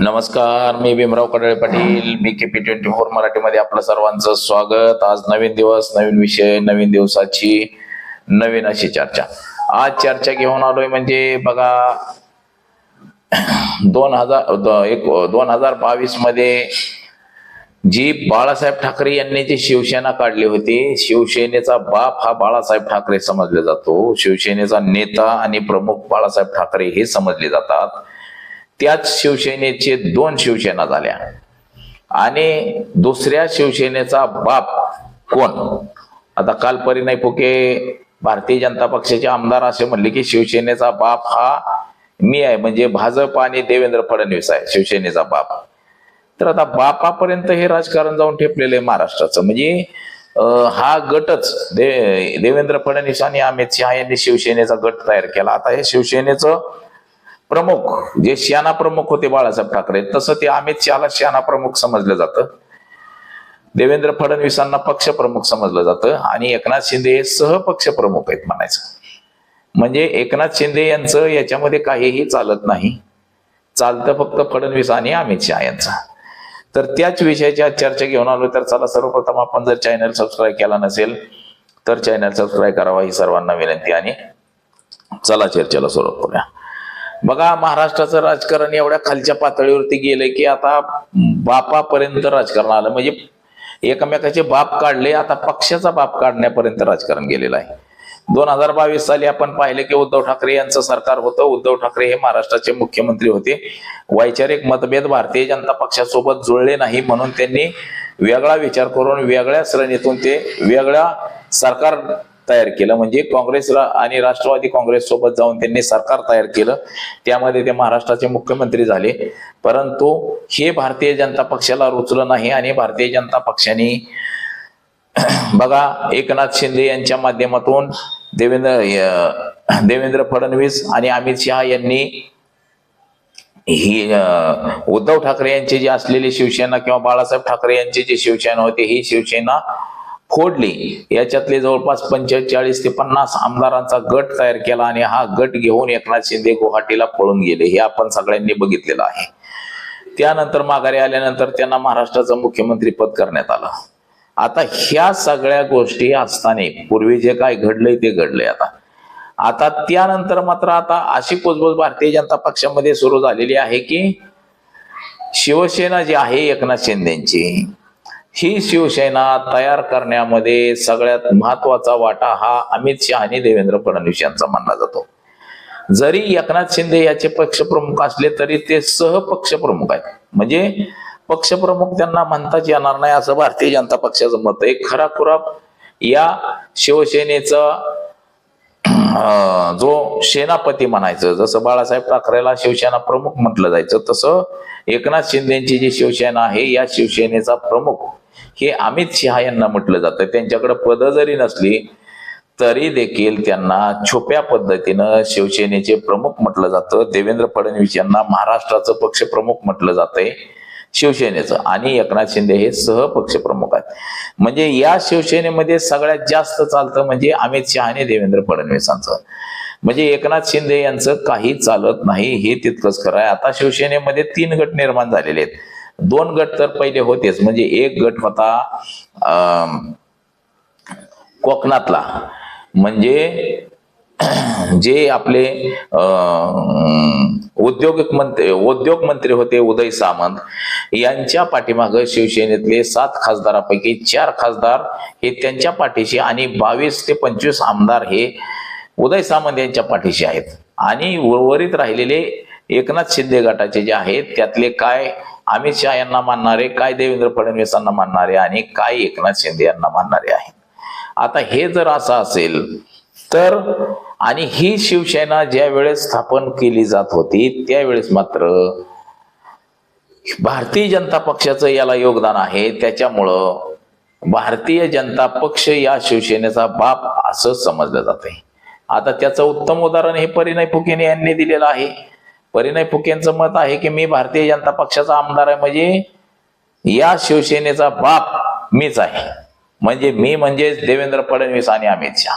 नमस्कार मी Bhimrao Kadale Patil B K P twenty four मराठीमध्ये आपलं सर्वांचं स्वागत. आज नवीन दिवस नवीन विषय नवीन दिवसाची नवीन अशी चर्चा. आज चर्चा घेऊन आलोय म्हणजे बघा दोन हजार एक दोन हजार बावीसमध्ये जी बाळासाहेब ठाकरे यांनी जी शिवसेना काढली होती शिवसेनेचा बाप हा बाळासाहेब ठाकरे समजले जातो. शिवसेनेचा नेता आणि प्रमुख बाळासाहेब ठाकरे हे समजले जातात. त्याच शिवसेनेचे दोन शिवसेना झाल्या. आणि दुसऱ्या शिवसेनेचा बाप कोण? आता काल परिणय फुके भारतीय जनता पक्षाचे आमदार असे म्हणले की शिवसेनेचा बाप हा मी आहे म्हणजे भाजप आणि देवेंद्र फडणवीस आहे शिवसेनेचा बाप. तर आता बापापर्यंत हे राजकारण जाऊन ठेपलेलं आहे महाराष्ट्राचं. म्हणजे हा गटच दे देवेंद्र फडणवीस आणि अमित शहा यांनी शिवसेनेचा गट तयार केला. आता हे शिवसेनेचं प्रमुख जे सेना प्रमुख होते बाळासाहेब ठाकरे तसं ते अमित शहाला सेना प्रमुख समजलं जातं. देवेंद्र फडणवीसांना पक्ष प्रमुख समजलं जातं आणि एकनाथ शिंदे हे सहपक्ष प्रमुख आहेत म्हणायचं. म्हणजे एकनाथ शिंदे यांचं याच्यामध्ये काहीही चालत नाही. चालतं फक्त फडणवीस आणि अमित शहा यांचा. तर त्याच विषयाची आज चर्चा घेऊन आलो तर चला सर्वप्रथम आपण जर चॅनल सबस्क्राईब केला नसेल तर चॅनल सबस्क्राईब करावा ही सर्वांना विनंती आणि चला चर्चेला सुरुवात करूया. बघा महाराष्ट्राचं राजकारण एवढ्या खालच्या पातळीवरती गेलंय की आता बापापर्यंत राजकारण आलं. म्हणजे एकमेकाचे बाप काढले आता पक्षाचा बाप काढण्यापर्यंत राजकारण गेलेलं आहे. दोन हजार बावीस साली आपण पाहिले की उद्धव ठाकरे यांचं सरकार होतं. उद्धव ठाकरे हे महाराष्ट्राचे मुख्यमंत्री होते. वैचारिक मतभेद भारतीय जनता पक्षासोबत जुळले नाही म्हणून त्यांनी वेगळा विचार करून वेगळ्या श्रेणीतून ते वेगळ्या सरकार तयार केलं. म्हणजे काँग्रेसला आणि राष्ट्रवादी काँग्रेस सोबत जाऊन त्यांनी सरकार तयार केलं. त्यामध्ये ते महाराष्ट्राचे मुख्यमंत्री झाले. परंतु हे भारतीय जनता पक्षाला रुचलं नाही आणि भारतीय जनता पक्षाने बघा एकनाथ शिंदे यांच्या माध्यमातून देवेंद्र देवेंद्र फडणवीस आणि अमित शहा यांनी ही उद्धव ठाकरे यांची जी असलेली शिवसेना किंवा बाळासाहेब ठाकरे यांची जी शिवसेना होती ही शिवसेना फोडली. याच्यातले जवळपास पंचेचाळीस ते पन्नास आमदारांचा गट तयार केला आणि हा गट घेऊन एकनाथ शिंदे गुवाहाटीला पळून गेले. हे आपण सगळ्यांनी बघितलेलं आहे. त्यानंतर माघारी आल्यानंतर त्यांना महाराष्ट्राचं मुख्यमंत्री पद करण्यात आलं. आता ह्या सगळ्या गोष्टी असताना पूर्वी जे काय घडलंय ते घडलंय आता. आता त्यानंतर मात्र आता अशी पोचबोच भारतीय जनता पक्षामध्ये सुरू झालेली आहे की शिवसेना जी आहे एकनाथ शिंदेची ही शिवसेना तयार करण्यामध्ये सगळ्यात महत्त्वाचा वाटा हा अमित शहा आणि देवेंद्र फडणवीस यांचा मानला जातो. जरी एकनाथ शिंदे याचे पक्षप्रमुख असले तरी ते सहपक्षप्रमुख आहेत. म्हणजे पक्षप्रमुख त्यांना म्हणताच येणार नाही असं भारतीय जनता पक्षाचं मत आहे. खरा खुरा या शिवसेनेचा अं, जो सेनापती म्हणायचं जसं बाळासाहेब ठाकरेला शिवसेना प्रमुख म्हटलं जायचं तसं एकनाथ शिंदेची जी शिवसेना आहे या शिवसेनेचा प्रमुख हे अमित शहा यांना म्हटलं जातं. त्यांच्याकडे पद जरी नसली तरी देखील त्यांना छुप्या पद्धतीनं शिवसेनेचे प्रमुख म्हटलं जातं. देवेंद्र फडणवीस यांना महाराष्ट्राचं पक्ष प्रमुख म्हटलं जातंय शिवसेनेचं. आणि एकनाथ शिंदे हे सहपक्ष प्रमुख आहेत. म्हणजे या शिवसेनेमध्ये सगळ्यात जास्त चालतं म्हणजे अमित शहा आणि देवेंद्र फडणवीसांचं. म्हणजे एकनाथ शिंदे यांचं काही चालत नाही हे तितकंच खरं आहे. आता शिवसेनेमध्ये तीन गट निर्माण झालेले आहेत. दोन गट तर पहिले होतेच. म्हणजे एक गट होता कोकणातला. म्हणजे जे आपले उद्योगिक मंत्री उद्योग मंत्री होते उदय सामंत यांच्या पाठीमाग शिवसेनेतले सात खासदारापैकी चार खासदार हे त्यांच्या पाठीशी आणि बावीस ते पंचवीस आमदार हे उदय सामंत यांच्या पाठीशी आहेत. आणि उर्वरित राहिलेले एकनाथ शिंदे गटाचे जे आहेत त्यातले काय अमित शहा यांना मानणारे काय देवेंद्र फडणवीसांना मानणारे आणि काय एकनाथ शिंदे यांना मानणारे आहेत. आता हे जर असं असेल तर आणि ही शिवसेना ज्या वेळेस स्थापन केली जात होती त्यावेळेस मात्र भारतीय जनता पक्षाचं याला योगदान आहे. त्याच्यामुळं भारतीय जनता पक्ष या शिवसेनेचा बाप असं समजलं जाते आता त्याचं उत्तम उदाहरण हे परिणय फुकेने यांनी दिलेलं आहे. परिणय फुकेंचं मत आहे की मी भारतीय जनता पक्षाचा आमदार आहे म्हणजे या शिवसेनेचा बाप मीच आहे. म्हणजे मी म्हणजेच देवेंद्र फडणवीस आणि अमित शहा.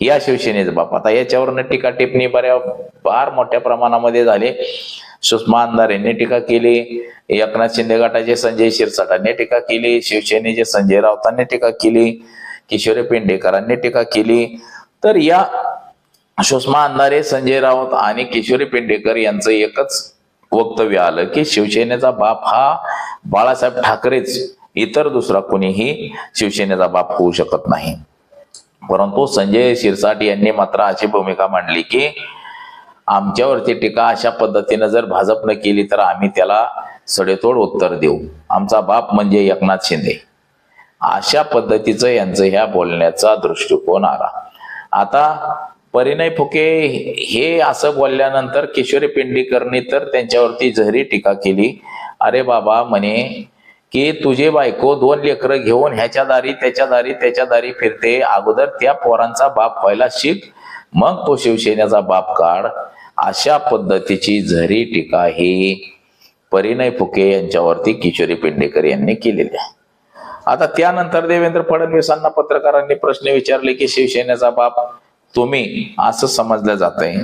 या शिवसेनेचा बाप. आता याच्यावरनं टीका टिप्पणी बऱ्या फार मोठ्या प्रमाणामध्ये झाले. सुषमा अंधारेंनी टीका केली. एकनाथ शिंदे गटाचे संजय शिरसाटांनी टीका केली. शिवसेनेचे संजय राऊतांनी टीका केली. किशोरी पेंडेकरांनी टीका केली. तर या सुषमा अंधारे संजय राऊत आणि किशोरी पेंडेकर यांचं एकच वक्तव्य आलं की शिवसेनेचा बाप हा बाळासाहेब ठाकरेच इतर दुसरा कोणीही शिवसेनेचा बाप होऊ शकत नाही. परंतु संजय शिरसाट यांनी मात्र अशी भूमिका मांडली की आमच्यावरती टीका अशा पद्धतीनं जर भाजपनं केली तर आम्ही त्याला सडेतोड उत्तर देऊ. आमचा बाप म्हणजे एकनाथ शिंदे. अशा पद्धतीचं यांचं ह्या बोलण्याचा दृष्टिकोन आला. आता परिणय फुके हे असं बोलल्यानंतर किशोरी पेंडीकरनी तर त्यांच्यावरती जहरी टीका केली. अरे बाबा म्हणे की तुझे बायको दोन लेकरं घेऊन ह्याच्या दारी त्याच्या दारी त्याच्या दारी फिरते. अगोदर त्या पोरांचा बाप व्हायला शिक. मग तो शिवसेनेचा बाप काढ. अशा पद्धतीची झरी टीका ही परिणय फुके यांच्यावरती किशोरी पेंडेकर यांनी केलेली आहे. आता त्यानंतर देवेंद्र फडणवीसांना पत्रकारांनी प्रश्न विचारले की शिवसेनेचा बाप तुम्ही असं समजलं जात आहे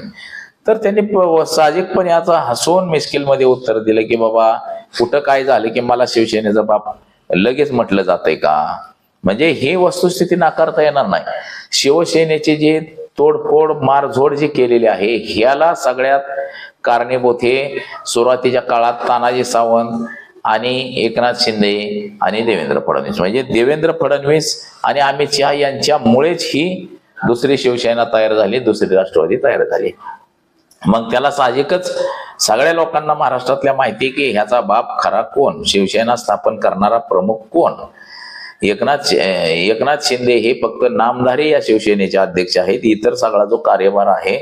तर त्यांनी साहजिकपणे आता मिस्किल मिस्किलमध्ये उत्तर दिलं की बाबा कुठं काय झालं की मला शिवसेनेचा बाप लगेच म्हटलं जातंय का? म्हणजे ही वस्तुस्थिती नाकारता येणार नाही. शिवसेनेची जी तोडफोड मारझोड जी केलेली आहे ह्याला सगळ्यात कारणीभूत हे सुरुवातीच्या काळात तानाजी सावंत आणि एकनाथ शिंदे आणि देवेंद्र फडणवीस. म्हणजे देवेंद्र फडणवीस आणि अमित शहा यांच्यामुळेच ही दुसरी शिवसेना तयार झाली दुसरी राष्ट्रवादी तयार झाली. मग त्याला साहजिकच सगळ्या लोकांना महाराष्ट्रातल्या माहिती आहे की ह्याचा बाप खरा कोण? शिवसेना स्थापन करणारा प्रमुख कोण? एकनाथ एकनाथ शिंदे हे फक्त नामधारी या शिवसेनेचे अध्यक्ष आहेत. इतर सगळा जो कार्यभार आहे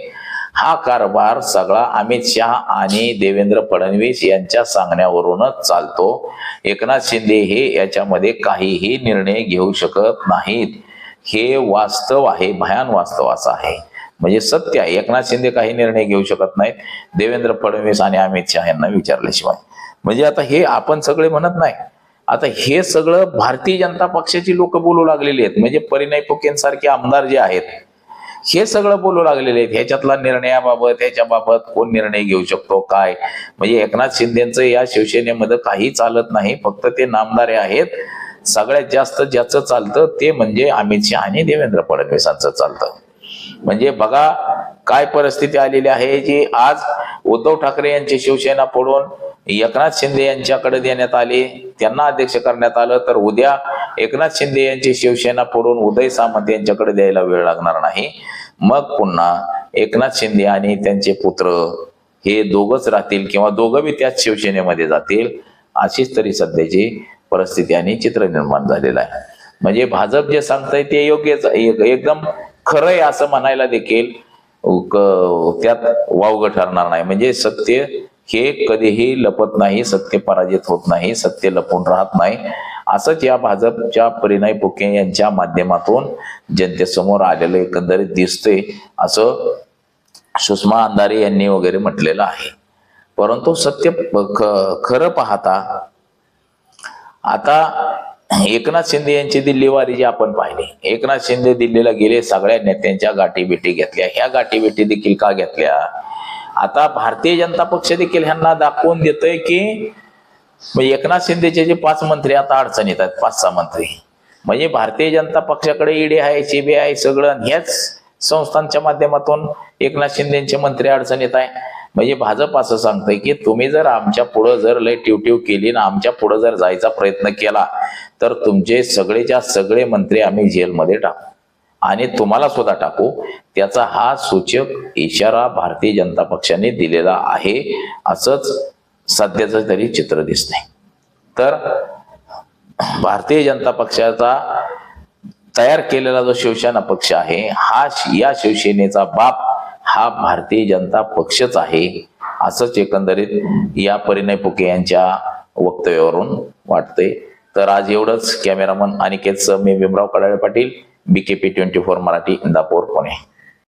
हा कारभार सगळा अमित शहा आणि देवेंद्र फडणवीस यांच्या सांगण्यावरूनच चालतो. एकनाथ शिंदे हे याच्यामध्ये काहीही निर्णय घेऊ शकत नाहीत. हे वास्तव आहे भयान वास्तव असं आहे. म्हणजे सत्य आहे. एकनाथ शिंदे काही निर्णय घेऊ शकत नाहीत. देवेंद्र फडणवीस आणि अमित शहा यांना विचारल्याशिवाय. म्हणजे आता हे आपण सगळे म्हणत नाही. आता हे सगळं भारतीय जनता पक्षाची लोक बोलू लागलेली आहेत. म्हणजे परिणय फुकेंसारखे आमदार जे आहेत हे सगळं बोलू लागलेले आहेत. ह्याच्यातला निर्णयाबाबत ह्याच्याबाबत कोण निर्णय घेऊ शकतो काय? म्हणजे एकनाथ शिंदेचं या शिवसेनेमध्ये काही चालत नाही फक्त ते नामदारे आहेत. सगळ्यात जास्त ज्याचं चालतं ते म्हणजे अमित शहा आणि देवेंद्र फडणवीसांचं चालतं. म्हणजे बघा काय परिस्थिती आलेली आहे जी आज उद्धव ठाकरे यांची शिवसेना फोडून एकनाथ शिंदे यांच्याकडे देण्यात आले त्यांना अध्यक्ष करण्यात आलं तर उद्या एकनाथ शिंदे यांची शिवसेना पडून उदय सामंत यांच्याकडे द्यायला वेळ लागणार नाही. मग पुन्हा एकनाथ शिंदे आणि त्यांचे पुत्र हे दोघच राहतील किंवा दोघं बी त्याच शिवसेनेमध्ये जातील अशीच तरी सध्याची परिस्थिती आणि चित्र निर्माण झालेलं आहे. म्हणजे भाजप जे सांगतंय ते योग्यच एक- एकदम खरं आहे असं म्हणायला देखील क- त्यात वावग ठरणार नाही. म्हणजे सत्य हे कधीही लपत नाही सत्य पराजित होत नाही सत्य लपून राहत नाही. असंच या भाजपच्या परिणय फुके यांच्या माध्यमातून जनतेसमोर आलेलं एकंदरीत दिसते असं सुषमा अंधारे यांनी वगैरे म्हटलेलं आहे. परंतु सत्य ख- खरं पाहता आता एकनाथ शिंदे यांची दिल्ली वारी जी आपण पाहिली एकनाथ शिंदे दिल्लीला गेले सगळ्या नेत्यांच्या गाठी भेटी घेतल्या. ह्या गाठी भेटी देखील का घेतल्या? आता भारतीय जनता पक्ष देखील ह्यांना दाखवून देतोय की म्हणजे एकनाथ शिंदेचे जे पाच मंत्री आता अडचणीत आहेत पाच सहा मंत्री. म्हणजे भारतीय जनता पक्षाकडे ईडी आहे सीबीआय सगळं आणि ह्याच संस्थांच्या माध्यमातून एकनाथ शिंदेचे मंत्री अडचणीत आहे. म्हणजे भाजप असं सांगतंय की तुम्ही जर आमच्या पुढं जर लय ट्यूट्यू केली ना आमच्या पुढं जर जायचा प्रयत्न केला तर तुमचे सगळेच्या सगळे मंत्री आम्ही जेलमध्ये टाकू. आणि तुम्हाला सुद्धा टाकू. त्याचा हा सूचक इशारा भारतीय जनता पक्षाने दिलेला आहे. असंच सध्याचं तरी चित्र दिसतंय. तर भारतीय जनता पक्षाचा तयार केलेला जो शिवसेना पक्ष आहे हा शि- या शिवसेनेचा बाप हा भारतीय जनता पक्षच आहे असंच एकंदरीत या परिणय फुके यांच्या वक्तव्यावरून वाटते तर आज एवढंच कॅमेरामन अनिकेत मी Bhimrao Kadale Patil. BKP 24 Marathi Indapur Pune.